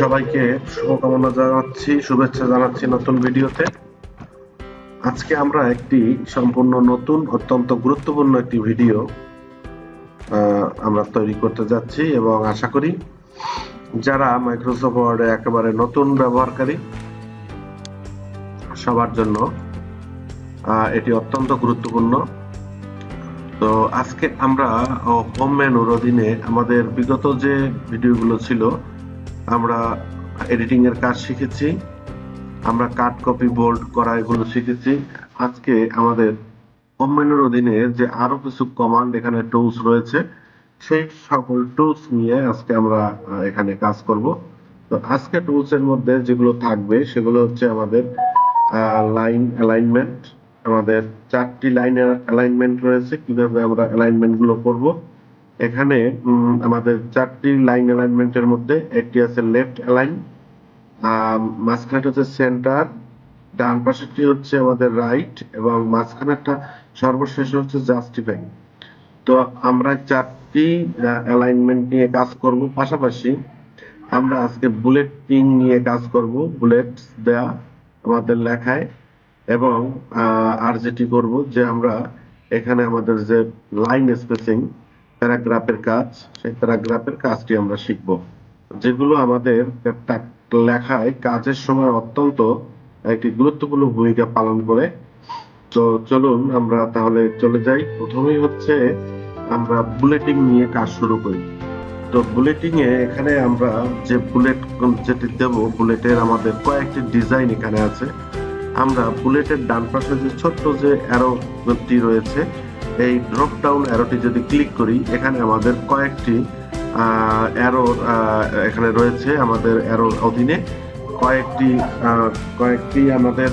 সবাইকে শুভকামনা জানাচ্ছি, শুভেচ্ছা জানাচ্ছি নতুন ভিডিওতে। আজকে আমরা একটি সম্পূর্ণ নতুন, অত্যন্ত গুরুত্বপূর্ণ একটি ভিডিও আমরা তৈরি করতে যাচ্ছি এবং আশা করি যারা মাইক্রোসফট ওয়ার্ডে একেবারে নতুন ব্যবহারকারী, সবার জন্য এটি অত্যন্ত গুরুত্বপূর্ণ। তো আজকে আমরা হোম মেনুর অধীনে আমাদের বিগত যে ভিডিওগুলো ছিল আমরা এডিটিং এর কাজ শিখেছি, আমরা কাট কপি বোল্ড করা এগুলো শিখেছি। আজকে আমাদের হোম মেনুর অধীনে যে আরও কিছু কমান্ড এখানে টুলস রয়েছে, সেই সকল টুলস নিয়ে আজকে আমরা এখানে কাজ করব। তো আজকে টুলস এর মধ্যে যেগুলো থাকবে, সেগুলো হচ্ছে আমাদের লাইন অ্যালাইনমেন্ট আমাদের চারটি লাইনের অ্যালাইনমেন্ট রয়েছে। কীভাবে আমরা অ্যালাইনমেন্টগুলো করব? এখানে আমাদের চারটি লাইন অ্যালাইনমেন্টের মধ্যে একটি আছে লেফট অ্যালাইন মাঝখানেটা হচ্ছে সেন্টার ডান পাশেরটি হচ্ছে আমাদের রাইট এবং মাঝখানেরটা সর্বশেষ হচ্ছে জাস্টিফাই তো আমরা চারটি অ্যালাইনমেন্ট নিয়ে কাজ করব, পাশাপাশি আমরা আজকে বুলেটিং নিয়ে কাজ করব বুলেট দেয়া আমাদের লেখায় এবং আর যেটি করব যে আমরা এখানে আমাদের যে লাইন স্পেসিং প্যারাগ্রাফের কাজ, সেই প্যারাগ্রাফের কাজটি আমরা শিখব। যেগুলো আমাদের লেখায় কাজের সময় অত্যন্ত একটি গুরুত্বপূর্ণ ভূমিকা পালন করে। তো চলুন আমরা তাহলে চলে যাই। প্রথমেই হচ্ছে আমরা বুলেটিং নিয়ে কাজ শুরু করি। তো বুলেটিং এ এখানে আমরা যে বুলেট, যেটি দেব, বুলেটের আমাদের কয়েকটি ডিজাইন এখানে আছে। আমরা বুলেটের ডান পাশে যে ছোট্ট যে অ্যারোটি রয়েছে এই ড্রপ ডাউন অ্যারোটি যদি ক্লিক করি, এখানে আমাদের কয়েকটি অ্যারো এখানে রয়েছে আমাদের অ্যারোর অধীনে। কয়েকটি কয়েকটি আমাদের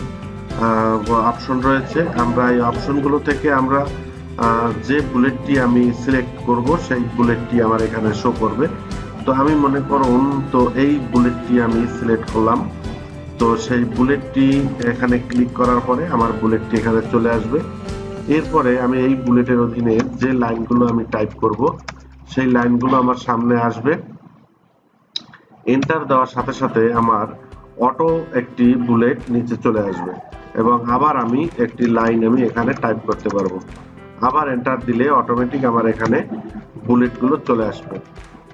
অপশন রয়েছে। আমরা এই অপশনগুলো থেকে আমরা যে বুলেটটি আমি সিলেক্ট করব, সেই বুলেটটি আমার এখানে শো করবে। তো আমি মনে করুন, তো এই বুলেটটি আমি সিলেক্ট করলাম। তো সেই বুলেটটি এখানে ক্লিক করার পরে আমার বুলেটটি এখানে চলে আসবে। এরপরে আমি এই বুলেটের অধীনে যে লাইনগুলো আমি টাইপ করব, সেই লাইনগুলো আমার সামনে আসবে। এন্টার দেওয়ার সাথে সাথে আমার অটো একটি বুলেট নিচে চলে আসবে এবং আবার আমি একটি লাইন আমি এখানে টাইপ করতে পারব। আবার এন্টার দিলে অটোমেটিক আমার এখানে বুলেটগুলো চলে আসবে।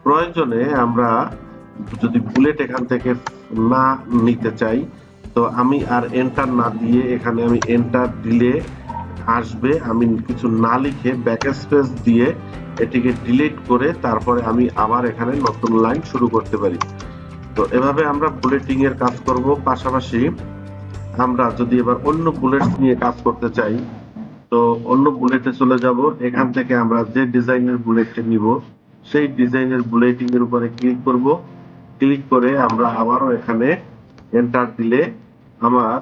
প্রয়োজনে আমরা যদি বুলেট এখান থেকে না নিতে চাই, তো আমি আর এন্টার না দিয়ে এখানে আমি এন্টার দিলে আসবে, আমি কিছু না লিখে ব্যাক স্পেস দিয়ে এটিকে ডিলিট করে তারপরে আমি আবার এখানে নতুন লাইন শুরু করতে পারি। তো এভাবে আমরা বুলেটিং এর কাজ করব। পাশাপাশি আমরা যদি এবার অন্য বুলেটস নিয়ে কাজ করতে চাই, তো অন্য বুলেটে চলে যাব। এখান থেকে আমরা যে ডিজাইনের বুলেটটা নিব, সেই ডিজাইনের বুলেটিং এর উপরে ক্লিক করব। ক্লিক করে আমরা আবারও এখানে এন্টার দিলে আমার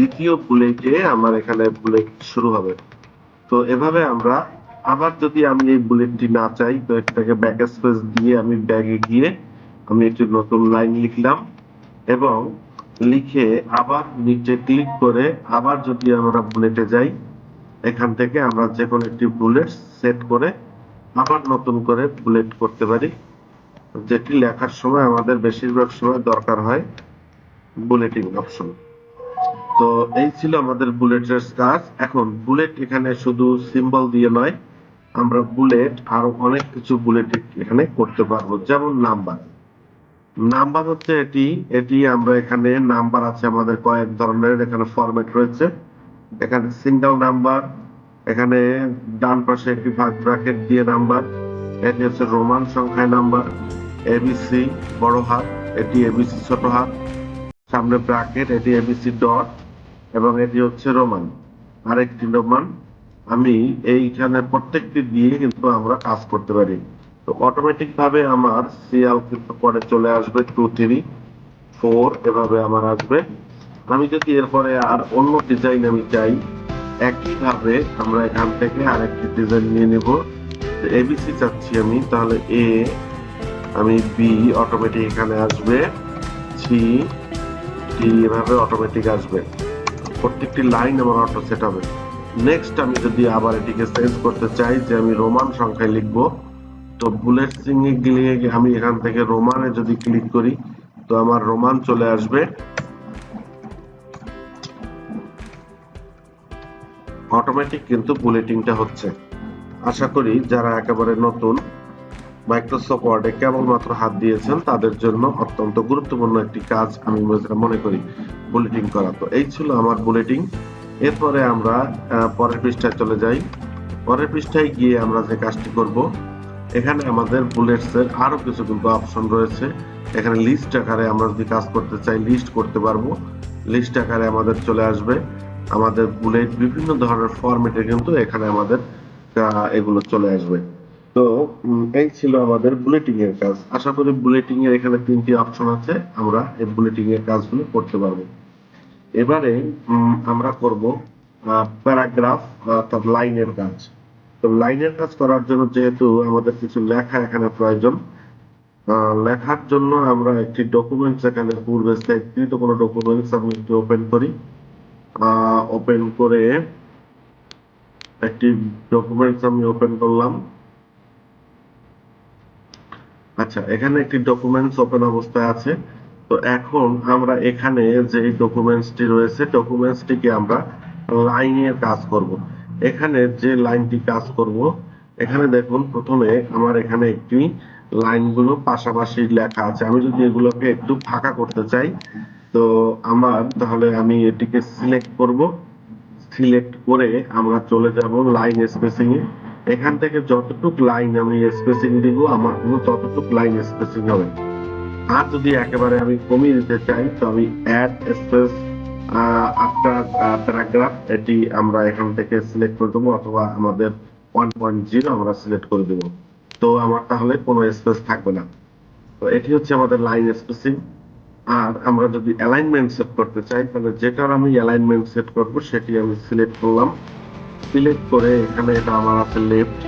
দ্বিতীয় বুলেটে আমার এখানে বুলেট শুরু হবে। তো এভাবে আমরা আবার যদি আমি এই বুলেটটি না চাই, তো এটাকে ব্যাক স্পেস দিয়ে আমি ব্যাগে গিয়ে আমি একটি নতুন লাইন লিখলাম এবং লিখে আবার নিচে ক্লিক করে আবার যদি আমরা বুলেটে যাই, এখান থেকে আমরা যে কোনো একটি বুলেট সেট করে আবার নতুন করে বুলেট করতে পারি। যেটি লেখার সময় আমাদের বেশিরভাগ সময় দরকার হয় বুলেটিং অপশন তো এই ছিল আমাদের বুলেটের কাজ। এখন বুলেট এখানে শুধু সিম্বল দিয়ে নয়, আমরা বুলেট আরও অনেক কিছু বুলেট এখানে করতে পারব, যেমন নাম্বার নাম্বার হচ্ছে এটি এটি আমরা এখানে নাম্বার আছে আমাদের কয়েক ধরনের, এখানে ফরম্যাট রয়েছে। এখানে সিঙ্গেল নাম্বার এখানে ডান পাশে একটি ভাগ ব্র্যাকেট দিয়ে নাম্বার এটি হচ্ছে রোমান সংখ্যায় নাম্বার এবিসি বড় হাত, এটি এবিসি ছোট হাত সামনে ব্র্যাকেট, এটি এবিসি ডট এবং এটি হচ্ছে রোমান। আরেকটি রোমান, আমি এইখানে প্রত্যেকটি দিয়ে কিন্তু আমরা কাজ করতে পারি। তো অটোমেটিক ভাবে আমার সিএল কিন্তু পরে চলে আসবে টু থ্রি ফোর এভাবে আমার আসবে। আমি যদি এরপরে আর অন্য ডিজাইন আমি চাই, একইভাবে আমরা এখান থেকে আরেকটি ডিজাইন নিয়ে নেব। এবিসি চাচ্ছি আমি, তাহলে এ আমি বি অটোমেটিক এখানে আসবে। সি ডি এভাবে অটোমেটিক আসবে? প্রত্যেকটি লাইন আমার অটো সেট হবে নেক্সট আমি যদি আবার এটিকে চেঞ্জ করতে চাই যে আমি রোমান সংখ্যায় লিখব, তো বুলেট সিং এ গিয়ে আমি এখান থেকে রোমানে যদি ক্লিক করি, তো আমার রোমান চলে আসবে। অটোমেটিক কিন্তু বুলেটিংটা হচ্ছে। আশা করি যারা একেবারে নতুন মাইক্রোসফট ওয়ার্ডে কেবলমাত্র হাত দিয়েছেন, তাদের জন্য অত্যন্ত গুরুত্বপূর্ণ একটি কাজ আমি মনে করি করা তো এই ছিল আমার এরপরে আমরা পরের পৃষ্ঠায় চলে যাই। পরের পৃষ্ঠায় গিয়ে আমরা যে কাজটি করব, এখানে আমাদের বুলেটস এর আরও কিছু কিন্তু অপশন রয়েছে। এখানে লিস্ট আকারে আমরা যদি কাজ করতে চাই লিস্ট করতে পারব। লিস্ট আকারে আমাদের চলে আসবে। আমাদের বুলেট বিভিন্ন ধরনের ফরম্যাটে কিন্তু এখানে আমাদের এগুলো চলে আসবে। তো এই ছিল আমাদের বুলেটিং এর কাজ। আশা করি বুলেটিং এর এখানে তিনটি অপশন আছে, আমরা এই বুলেটিং এর কাজগুলো করতে পারব। এবারে আমরা করব প্যারাগ্রাফ অর্থাৎ লাইনের কাজ। তো লাইনের কাজ করার জন্য যেহেতু আমাদের কিছু লেখা এখানে প্রয়োজন লেখার জন্য আমরা একটি ডকুমেন্টস এখানে পূর্বে সেটকৃত কোনো ডকুমেন্টস আমি একটু ওপেন করি। ওপেন করে একটি ডকুমেন্টস আমি ওপেন করলাম। আচ্ছা এখানে একটি ডকুমেন্টস ওপেন অবস্থায় আছে। তো এখন আমরা এখানে যে ডকুমেন্টসটি রয়েছে ডকুমেন্টসটিকে আমরা লাইনের কাজ করব। এখানে যে লাইনটি কাজ করব, এখানে দেখুন প্রথমে আমার এখানে একটি লাইনগুলো পাশাপাশি লেখা আছে। আমি যদি এগুলোকে একটু ফাঁকা করতে চাই, তো আমার তাহলে আমি এটিকে সিলেক্ট করব। সিলেক্ট করে আমরা চলে যাব লাইন স্পেসিং এ এখান থেকে যতটুক লাইন আমি স্পেসিং দিব, আমার কিন্তু ততটুক লাইন স্পেসিং হবে। আর যদি একেবারে আমি কমিয়ে দিতে চাই, তো আমি অ্যাড স্পেস আফটার প্যারাগ্রাফ এটি আমরা এখান থেকে সিলেক্ট করে দেবো, অথবা আমাদের ওয়ান পয়েন্ট জিরো আমরা সিলেক্ট করে দেবো। তো আমার তাহলে কোনো স্পেস থাকবে না। তো এটি হচ্ছে আমাদের লাইন স্পেসিং আর আমরা যদি অ্যালাইনমেন্ট সেট করতে চাই, তাহলে যেটার আমি অ্যালাইনমেন্ট সেট করব, সেটি আমি সিলেক্ট করলাম। সিলেক্ট করে এখানে এটা আমার আছে লেফট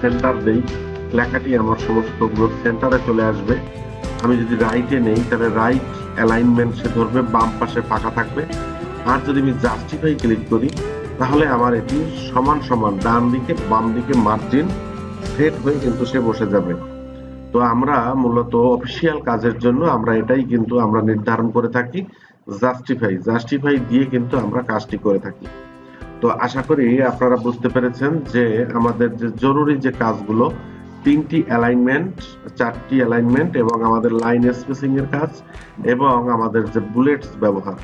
সেন্টার দেই, লেখাটি আমার সমস্ত গ্রুপ সেন্টারে চলে আসবে। আমি যদি রাইটে নেই, তাহলে রাইট অ্যালাইনমেন্ট সে ধরবে, বাম পাশে ফাঁকা থাকবে। আর যদি আমি জাস্টিফাই ক্লিক করি, তাহলে আমার এটি সমান সমান ডান দিকে, বাম দিকে মার্জিন সেট হয়ে কিন্তু সে বসে যাবে। তো আমরা মূলত অফিসিয়াল কাজের জন্য আমরা এটাই কিন্তু আমরা নির্ধারণ করে থাকি জাস্টিফাই জাস্টিফাই দিয়ে কিন্তু আমরা কাজটি করে থাকি। তো আশা করি আপনারা বুঝতে পেরেছেন যে আমাদের যে জরুরি যে কাজগুলো, তিনটি অ্যালাইনমেন্ট চারটি অ্যালাইনমেন্ট এবং আমাদের লাইন স্পেসিং এর কাজ এবং আমাদের যে বুলেটস ব্যবহার।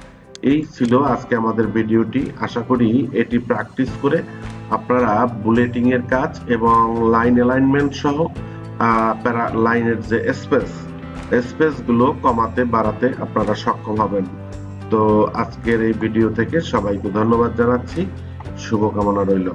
এই ছিল আজকে আমাদের ভিডিওটি। আশা করি এটি প্র্যাকটিস করে আপনারা বুলেটিং এর কাজ এবং লাইন অ্যালাইনমেন্ট সহ লাইনের যে স্পেস স্পেসগুলো কমাতে, বাড়াতে আপনারা সক্ষম হবেন। তো আজকের এই ভিডিও থেকে সবাইকে ধন্যবাদ জানাচ্ছি। শুভকামনা রইল।